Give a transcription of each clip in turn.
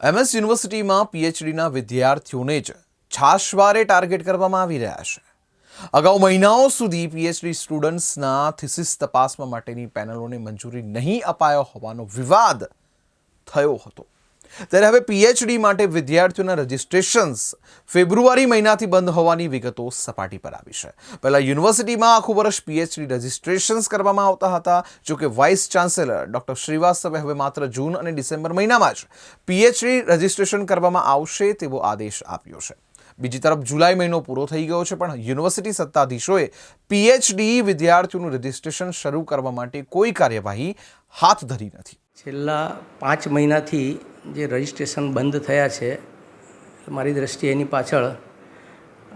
MS યુનિવર્સિટીમાં પીએચડીના વિદ્યાર્થીઓને જ છાશવારે ટાર્ગેટ કરવામાં આવી રહ્યા છે. અગાઉ મહિનાઓ સુધી પીએચડી સ્ટુડન્ટ્સના થિસિસ તપાસવા માટેની પેનલોને મંજૂરી નહીં અપાયો હોવાનો વિવાદ થયો હતો. ત્યારે હવે પીએચડી માટે વિદ્યાર્થીઓના રજિસ્ટ્રેશન્સ ફેબ્રુઆરી મહિનાથી બંધ હોવાની વિગતો સપાટી પર આવી છે. પહેલાં યુનિવર્સિટીમાં આખું વર્ષ પીએચડી રજિસ્ટ્રેશન્સ કરવામાં આવતા હતા. જો કે વાઇસ ચાન્સેલર ડૉક્ટર શ્રીવાસ્તવે હવે માત્ર જૂન અને ડિસેમ્બર મહિનામાં જ પીએચડી રજિસ્ટ્રેશન કરવામાં આવશે તેવો આદેશ આપ્યો છે. બીજી તરફ જુલાઈ મહિનો પૂરો થઈ ગયો છે, પણ યુનિવર્સિટી સત્તાધીશોએ પીએચડી વિદ્યાર્થીઓનું રજિસ્ટ્રેશન શરૂ કરવા માટે કોઈ કાર્યવાહી હાથ ધરી નથી. છેલ્લા પાંચ મહિનાથી જે રજિસ્ટ્રેશન બંધ થયા છે, મારી દૃષ્ટિએ એની પાછળ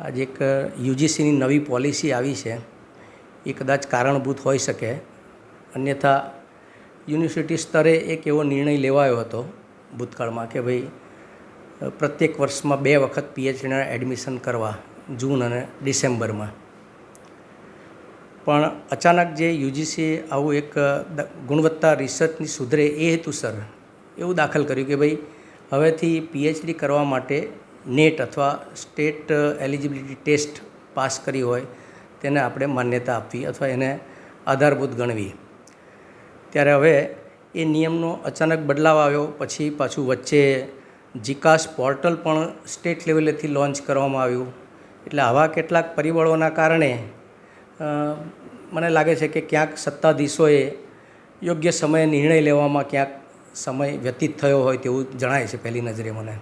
આજે એક યુજીસીની નવી પોલિસી આવી છે. એ કદાચ કારણભૂત હોઈ શકે. અન્યથા યુનિવર્સિટી સ્તરે એક એવો નિર્ણય લેવાયો હતો ભૂતકાળમાં કે ભાઈ, પ્રત્યેક વર્ષમાં બે વખત પીએચડીના એડમિશન કરવા, જૂન અને ડિસેમ્બરમાં. પણ અચાનક જે યુજીસીએ આવું એક ગુણવત્તા રિસર્ચની સુધરે એ હેતુસર એવું દાખલ કર્યું કે ભાઈ, હવેથી પીએચડી કરવા માટે નેટ અથવા સ્ટેટ એલિજિબિલિટી ટેસ્ટ પાસ કરી હોય, તેને આપણે માન્યતા આપવી અથવા એને આધારભૂત ગણવી. ત્યારે હવે એ નિયમનો અચાનક બદલાવ આવ્યો, પછી પાછું વચ્ચે જીકાસ પોર્ટલ પણ સ્ટેટ લેવલેથી લોન્ચ કરવામાં આવ્યું. એટલે આવા કેટલાક પરિબળોના કારણે મને લાગે છે કે ક્યાંક સત્તાધીશોએ યોગ્ય સમયે નિર્ણય લેવામાં, ક્યાંક સમય વ્યતીત થયો હોય તેવું જણાય છે પહેલી નજરે મને.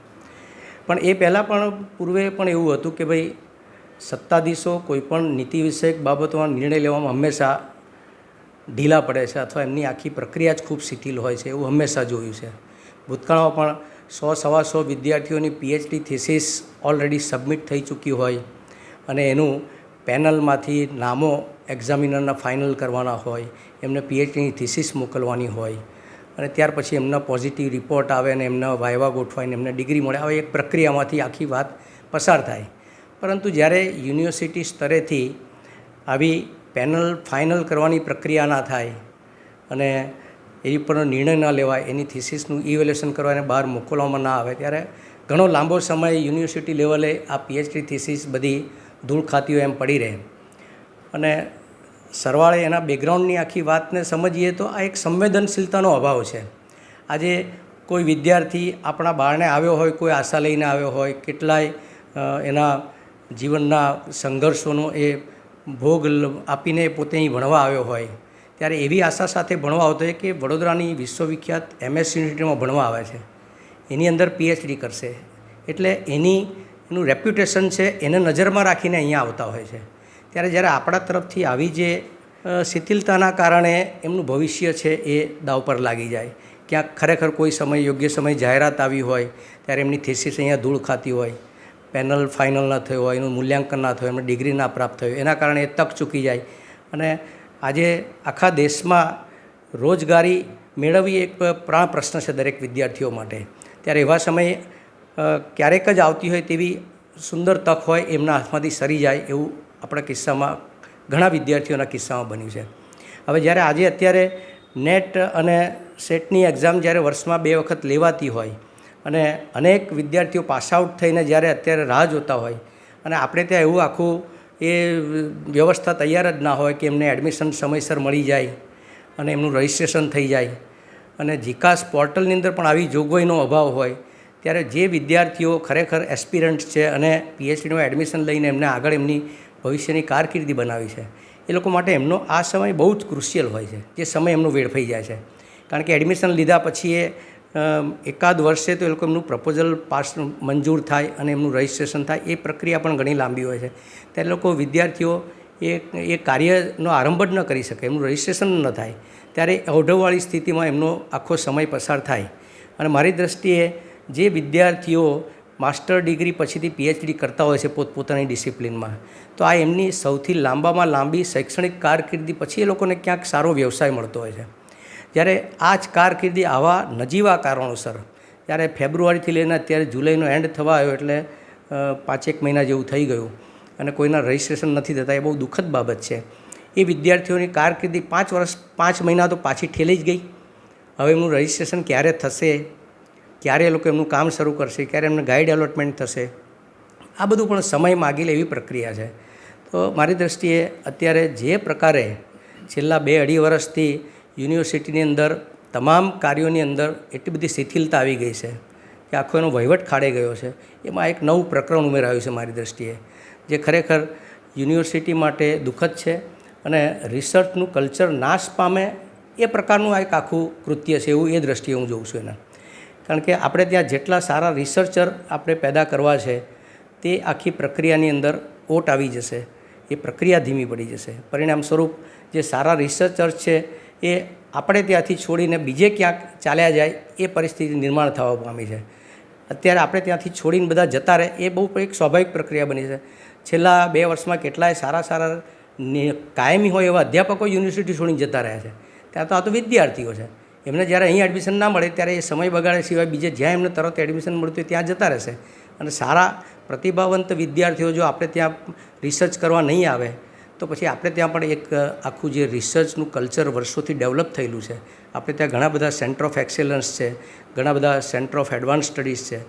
પણ એ પહેલાં પણ પૂર્વે પણ એવું હતું કે ભાઈ સત્તાધીશો કોઈપણ નીતિ વિષયક બાબતોમાં નિર્ણય લેવામાં હંમેશા ઢીલા પડે છે અથવા એમની આખી પ્રક્રિયા જ ખૂબ શિથિલ હોય છે એવું હંમેશા જોયું છે. ભૂતકાળમાં પણ સો સવા સો વિદ્યાર્થીઓની પીએચડી થિસિસ ઓલરેડી સબમિટ થઈ ચૂકી હોય અને એનું પેનલમાંથી નામો એક્ઝામિનરના ફાઇનલ કરવાના હોય, એમને પીએચડીની થિસિસ મોકલવાની હોય. અને ત્યાર પછી એમના પોઝિટિવ રિપોર્ટ આવે અને એમના વાયવા ગોઠવાઈને એમને ડિગ્રી મળે, હવે એક પ્રક્રિયામાંથી આખી વાત પસાર થાય. પરંતુ જ્યારે યુનિવર્સિટી સ્તરેથી આવી પેનલ ફાઇનલ કરવાની પ્રક્રિયા ના થાય અને એ પર નિર્ણય ના લેવાય, એની થિસિસનું ઇવેલ્યુએશન કરવા એને બહાર મોકલવામાં ના આવે, ત્યારે ઘણો લાંબો સમય યુનિવર્સિટી લેવલે આ પીએચડી થિસિસ બધી ધૂળ ખાતી હોય એમ પડી રહે. અને સરવાળે એના બેકગ્રાઉન્ડની આખી વાતને સમજીએ તો આ એક સંવેદનશીલતાનો અભાવ છે. આજે કોઈ વિદ્યાર્થી આપણા બહારને આવ્યો હોય, કોઈ આશા લઈને આવ્યો હોય, કેટલાય એના જીવનના સંઘર્ષોનો એ ભોગ આપીને પોતે અહીં ભણવા આવ્યો હોય, ત્યારે એવી આશા સાથે ભણવા આવતો હોય કે વડોદરાની વિશ્વવિખ્યાત એમએસ યુનિવર્સિટીમાં ભણવા આવે છે. એની અંદર પીએચડી કરશે. એટલે એની, એનું રેપ્યુટેશન છે, એને નજરમાં રાખીને અહીંયા આવતા હોય છે. ત્યારે જ્યારે આપણા તરફથી આવી જે શિથિલતાના કારણે એમનું ભવિષ્ય છે એ દાવ પર લાગી જાય. ક્યાંક ખરેખર કોઈ સમય, યોગ્ય સમય જાહેરાત આવી હોય, ત્યારે એમની થીસીસ અહીંયા ધૂળ ખાતી હોય પેનલ ફાઇનલ ના થયું હોય, એનું મૂલ્યાંકન ના થયું એમને ડિગ્રી ના પ્રાપ્ત થયું એના કારણે એ તક ચૂકી જાય. અને આજે આખા દેશમાં રોજગારી મેળવવી એક પ્રાણ પ્રશ્ન છે દરેક વિદ્યાર્થીઓ માટે. ત્યારે એવા સમયે ક્યારેક જ આવતી હોય તેવી સુંદર તક હોય એમના હાથમાંથી સરી જાય એવું આપણા કિસ્સામાં ઘણા વિદ્યાર્થીઓના કિસ્સામાં બન્યું છે. હવે જ્યારે આજે અત્યારે નેટ અને સેટની એક્ઝામ જ્યારે વર્ષમાં બે વખત લેવાતી હોય અને અનેક વિદ્યાર્થીઓ પાસ આઉટ થઈને જ્યારે અત્યારે રાહ જોતા હોય અને આપણે ત્યાં એવું આખું એ વ્યવસ્થા તૈયાર જ ના હોય કે એમને એડમિશન સમયસર મળી જાય અને એમનું રજિસ્ટ્રેશન થઈ જાય અને જીકાસ પોર્ટલની અંદર પણ આવી જોગવાઈનો અભાવ હોય ત્યારે જે વિદ્યાર્થીઓ ખરેખર એસ્પિરન્ટ છે અને પીએચડીનું એડમિશન લઈને એમને આગળ એમની ભવિષ્યની કારકિર્દી બનાવી છે. એ લોકો માટે એમનો આ સમય બહુ જ ક્રુશિયલ હોય છે, જે સમય એમનો વેડફાઈ જાય છે. કારણ કે એડમિશન લીધા પછી એ એકાદ વર્ષે તો એ લોકો એમનું પ્રપોઝલ પાસ મંજૂર થાય અને એમનું રજિસ્ટ્રેશન થાય, એ પ્રક્રિયા પણ ઘણી લાંબી હોય છે. ત્યારે લોકો વિદ્યાર્થીઓ એ એ કાર્યનો આરંભ જ ન કરી શકે, એમનું રજિસ્ટ્રેશન ન થાય. ત્યારે અવઢવવાળી સ્થિતિમાં એમનો આખો સમય પસાર થાય. અને મારી દૃષ્ટિએ જે વિદ્યાર્થીઓ માસ્ટર ડિગ્રી પછીથી પીએચડી કરતા હોય છે પોતપોતાની ડિસિપ્લિનમાં. તો આ એમની સૌથી લાંબામાં લાંબી શૈક્ષણિક કારકિર્દી પછી એ લોકોને ક્યાંક સારો વ્યવસાય મળતો હોય છે. જ્યારે આ જ કારકિર્દી આવા નજીવા કારણોસર, જ્યારે ફેબ્રુઆરીથી લઈને અત્યારે જુલાઈનો એન્ડ થવા આવ્યો એટલે પાંચેક મહિના જેવું થઈ ગયું અને કોઈના રજિસ્ટ્રેશન નથી થતા, એ બહુ દુઃખદ બાબત છે. એ વિદ્યાર્થીઓની કારકિર્દી પાંચ વર્ષ, પાંચ મહિના તો પાછી ઠેલી જ ગઈ. હવે એમનું રજિસ્ટ્રેશન ક્યારે થશે? ક્યારે એ લોકો એમનું કામ શરૂ કરશે, ક્યારે એમને ગાઈડ એલોટમેન્ટ થશે, આ બધું પણ સમય માગી લે એવી પ્રક્રિયા છે. તો મારી દૃષ્ટિએ અત્યારે જે પ્રકારે છેલ્લા બે અઢી વર્ષથી યુનિવર્સિટીની અંદર તમામ કાર્યોની અંદર એટલી બધી શિથિલતા આવી ગઈ છે કે આખો એનો વહીવટ ખાડે ગયો છે. એમાં એક નવું પ્રકરણ ઉમેરાયું છે મારી દૃષ્ટિએ જે ખરેખર યુનિવર્સિટી માટે દુઃખદ છે અને રિસર્ચનું કલ્ચર નાશ પામે એ પ્રકારનું આ એક આખું કૃત્ય છે એવું એ દૃષ્ટિએ હું જોઉં છું એના. કારણ કે આપણે ત્યાં જેટલા સારા રિસર્ચર આપણે પેદા કરવા છે, તે આખી પ્રક્રિયાની અંદર ઓટ આવી જશે. એ પ્રક્રિયા ધીમી પડી જશે. પરિણામ સ્વરૂપ જે સારા રિસર્ચર છે, એ આપણે ત્યાંથી છોડીને બીજે ક્યાંક ચાલ્યા જાય, એ પરિસ્થિતિ નિર્માણ થવા પામી છે. અત્યારે આપણે ત્યાંથી છોડીને બધા જતા રહે, એ બહુ એક સ્વાભાવિક પ્રક્રિયા બની છે. છેલ્લા બે વર્ષમાં કેટલાય સારા સારા કાયમી હોય એવા અધ્યાપકો યુનિવર્સિટી છોડીને જતા રહ્યા છે. ત્યાં તો આ તો વિદ્યાર્થીઓ છે. એમને જ્યારે અહીં એડમિશન ના મળે ત્યારે એ સમય બગાડે સિવાય બીજે જ્યાં એમને તરત એડમિશન મળતું હોય ત્યાં જતા રહેશે. અને સારા પ્રતિભાવંત વિદ્યાર્થીઓ જો આપણે ત્યાં રિસર્ચ કરવા નહીં આવે, તો પછી આપણે ત્યાં પણ એક આખું જે રિસર્ચનું કલ્ચર વર્ષોથી ડેવલપ થયેલું છે. આપણે ત્યાં ઘણા બધા સેન્ટર ઓફ એક્સેલન્સ છે, ઘણા બધા સેન્ટર ઓફ એડવાન્સ સ્ટડીઝ છે.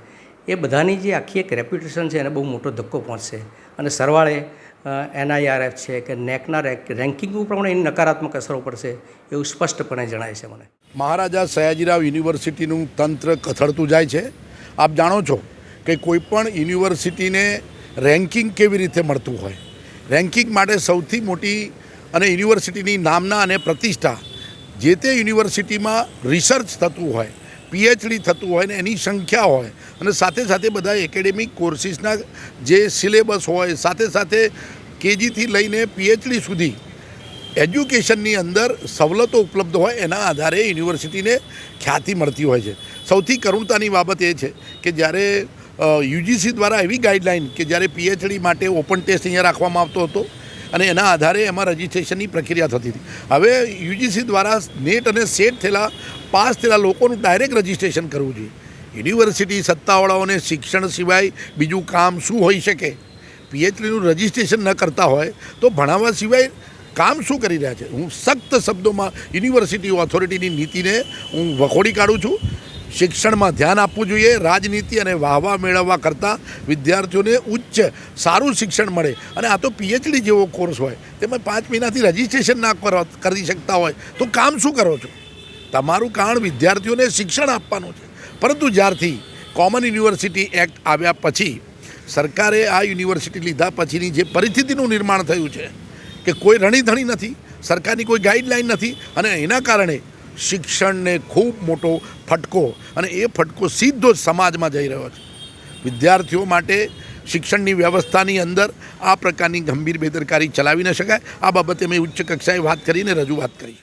એ બધાની જે આખી એક રેપ્યુટેશન છે એને બહુ મોટો ધક્કો પહોંચશે. અને સરવાળે એનઆઈઆરએફ છે કે નેકના રેન્કિંગ પ્રમાણે એની નકારાત્મક અસરો પડશે એવું સ્પષ્ટપણે જણાય છે મને. મહારાજા સયાજીરાવ યુનિવર્સિટીનું તંત્ર કથળતું જાય છે. આપ જાણો છો કે કોઈપણ યુનિવર્સિટીને રેન્કિંગ કેવી રીતે મળતું હોય. રેન્કિંગ માટે સૌથી મોટી અને યુનિવર્સિટીની નામના અને પ્રતિષ્ઠા જે તે યુનિવર્સિટીમાં રિસર્ચ થતું હોય પીએચડી થતું હોય ને એની સંખ્યા હોય અને સાથે સાથે બધા એકેડેમિક કોર્સિસના જે સિલેબસ હોય, સાથે સાથે કેજીથી લઈને પીએચડી સુધી એજ્યુકેશનની અંદર સવલતો ઉપલબ્ધ હોય એના આધારે યુનિવર્સિટીને ખ્યાતિ મળતી હોય છે. સૌથી કરુણતાની બાબત એ છે કે જ્યારે યુજીસી દ્વારા એવી ગાઈડલાઇન કે જ્યારે પીએચડી માટે ઓપન ટેસ્ટ અહીંયા રાખવામાં આવતો હતો અને એના આધારે એમાં રજિસ્ટ્રેશનની પ્રક્રિયા થતી હતી. હવે યુજીસી દ્વારા નેટ અને સેટ થયેલા, પાસ થયેલા લોકોનું ડાયરેક્ટ રજિસ્ટ્રેશન કરવું જોઈએ. યુનિવર્સિટી સત્તાવાળાઓને શિક્ષણ સિવાય બીજું કામ શું હોઈ શકે? પીએચડીનું રજિસ્ટ્રેશન ન કરતા હોય તો ભણાવવા સિવાય કામ શું કરી રહ્યા છે? હું સખ્ત શબ્દોમાં યુનિવર્સિટી ઓથોરિટીની નીતિને હું વખોડી કાઢું છું. શિક્ષણમાં ધ્યાન આપવું જોઈએ, રાજનીતિ અને વાહવા મેળવવા કરતાં વિદ્યાર્થીઓને ઉચ્ચ સારું શિક્ષણ મળે. અને આ તો પીએચડી જેવો કોર્સ હોય. તેમાં પાંચ મહિનાથી રજિસ્ટ્રેશન ના કરો શકતા હોય. તો કામ શું કરો છો? તમારું કારણ વિદ્યાર્થીઓને શિક્ષણ આપવાનું છે. પરંતુ જ્યારથી કોમન યુનિવર્સિટી એક્ટ આવ્યા પછી, સરકારે આ યુનિવર્સિટી લીધા પછીની જે પરિસ્થિતિનું નિર્માણ થયું છે, કે કોઈ રણીધણી નથી, સરકારની કોઈ ગાઈડલાઈન નથી, અને એના કારણે શિક્ષણને ખૂબ મોટો ફટકો અને એ ફટકો સીધો જ સમાજમાં જઈ રહ્યો છે. વિદ્યાર્થીઓ માટે શિક્ષણની વ્યવસ્થાની અંદર આ પ્રકારની ગંભીર બેદરકારી ચલાવી ન શકાય. આ બાબતે મેં ઉચ્ચ કક્ષાએ વાત કરીને રજૂઆત કરી